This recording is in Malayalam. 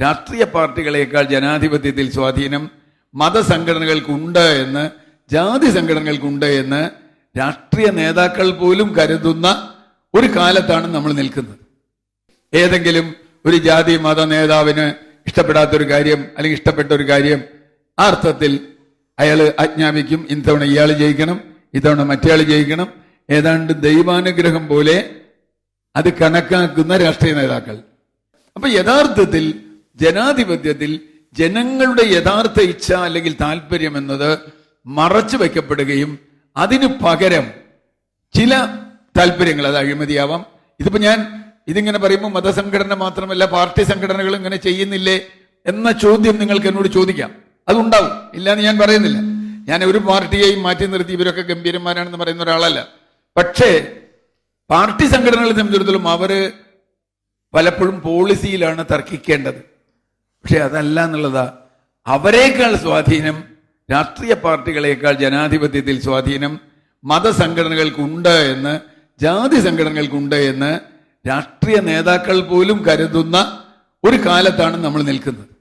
രാഷ്ട്രീയ പാർട്ടികളെക്കാൾ ജനാധിപത്യത്തിൽ സ്വാധീനം മതസംഘടനകൾക്കുണ്ട് എന്ന് ജാതി സംഘടനകൾക്കുണ്ട് എന്ന് രാഷ്ട്രീയ നേതാക്കൾ പോലും കരുതുന്ന ഒരു കാലത്താണ് നമ്മൾ നിൽക്കുന്നത്. ഏതെങ്കിലും ഒരു ജാതി മത നേതാവിന് ഇഷ്ടപ്പെടാത്തൊരു കാര്യം അല്ലെങ്കിൽ ഇഷ്ടപ്പെട്ട ഒരു കാര്യം ആ അർത്ഥത്തിൽ അയാൾ ആജ്ഞാപിക്കും ഇത്തവണ ഇയാൾ ജയിക്കണം ഇത്തവണ മറ്റേയാൾ ജയിക്കണം. ഏതാണ്ട് ദൈവാനുഗ്രഹം പോലെ അത് കണക്കാക്കുന്ന രാഷ്ട്രീയ നേതാക്കൾ. അപ്പൊ യഥാർത്ഥത്തിൽ ജനാധിപത്യത്തിൽ ജനങ്ങളുടെ യഥാർത്ഥ ഇച്ഛ അല്ലെങ്കിൽ താല്പര്യം എന്നത് മറച്ചു വയ്ക്കപ്പെടുകയും അതിനു പകരം ചില താല്പര്യങ്ങൾ അത് അഴിമതിയാവാം. ഇതിപ്പോ ഞാൻ ഇതിങ്ങനെ പറയുമ്പോൾ മതസംഘടന മാത്രമല്ല പാർട്ടി സംഘടനകൾ ഇങ്ങനെ ചെയ്യുന്നില്ലേ എന്ന ചോദ്യം നിങ്ങൾക്ക് എന്നോട് ചോദിക്കാം. അതുണ്ടാവും. ഇല്ലാന്ന് ഞാൻ പറയുന്നില്ല. ഞാൻ ഒരു പാർട്ടിയെയും മാറ്റി നിർത്തി ഇവരൊക്കെ ഗംഭീരന്മാരാണെന്ന് പറയുന്ന ഒരാളല്ല. പക്ഷേ പാർട്ടി സംഘടനകളെ സംബന്ധിച്ചിടത്തോളം അവർ പലപ്പോഴും പോളിസിയിലാണ് തർക്കിക്കേണ്ടത്. പക്ഷെ അതല്ല എന്നുള്ളതാ. അവരെക്കാൾ സ്വാധീനം രാഷ്ട്രീയ പാർട്ടികളെക്കാൾ ജനാധിപത്യത്തിൽ സ്വാധീനം മതസംഘടനകൾക്കുണ്ട് എന്ന് ജാതി സംഘടനകൾക്കുണ്ട് എന്ന് രാഷ്ട്രീയ നേതാക്കൾ പോലും കരുതുന്ന ഒരു കാലത്താണ് നമ്മൾ നിൽക്കുന്നത്.